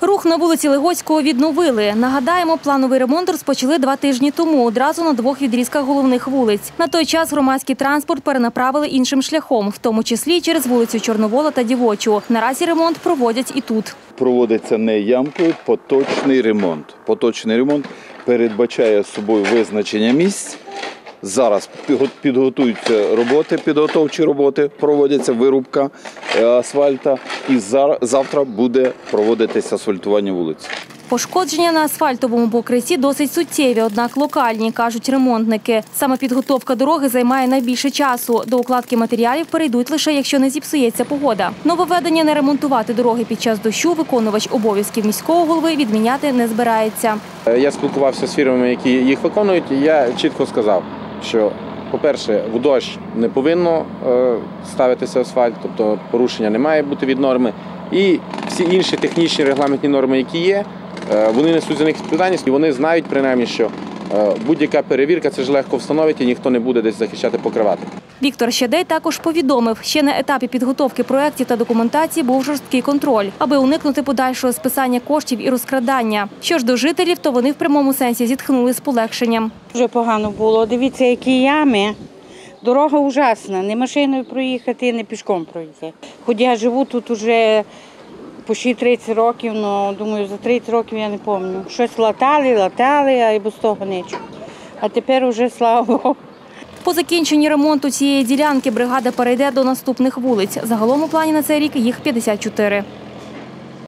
Рух на вулиці Легоцького відновили. Нагадаємо, плановий ремонт розпочали два тижні тому, одразу на двох відрізках головних вулиць. На той час громадський транспорт перенаправили іншим шляхом, в тому числі через вулицю Чорновола та Дівочу. Наразі ремонт проводять і тут. проводиться не ямкою, поточний ремонт. Поточний ремонт передбачає собою визначення місць. Зараз підго- підготуються роботи, підготовчі роботи, проводяться вирубка е, асфальта, і завтра буде проводитися асфальтування вулиць. Пошкодження на асфальтовому покритті досить суттєві, однак локальні, кажуть ремонтники. Саме підготовка дороги займає найбільше часу. До укладки матеріалів перейдуть лише якщо не зіпсується погода. Нововведення не ремонтувати дороги під час дощу виконувач обов'язків міського голови відміняти не збирається. Е, Я спілкувався з фірмами, які їх виконують, і я чітко сказав, що, по-перше, в дощ не повинно е, ставитися асфальт, тобто порушення не має бути від норми. І всі інші технічні регламентні норми, які є, вони несуть за них відповідальність, і вони знають принаймні, що е, будь-яка перевірка це ж легко встановити, і ніхто не буде десь захищати покривати. Віктор Щедей також повідомив, ще на етапі підготовки проєктів та документації був жорсткий контроль, аби уникнути подальшого списання коштів і розкрадання. Що ж до жителів, то вони в прямому сенсі зітхнули з полегшенням. Дуже погано було. Дивіться, які ями. Дорога ужасна. Не машиною проїхати, не пішком пройти. Хоч я живу тут уже почти 30 років, але думаю, за 30 років я не пам'ятаю. Щось латали, латали, а й без того нічого. А тепер уже слава Богу. По закінченні ремонту цієї ділянки бригада перейде до наступних вулиць. Загалом у плані на цей рік їх 54.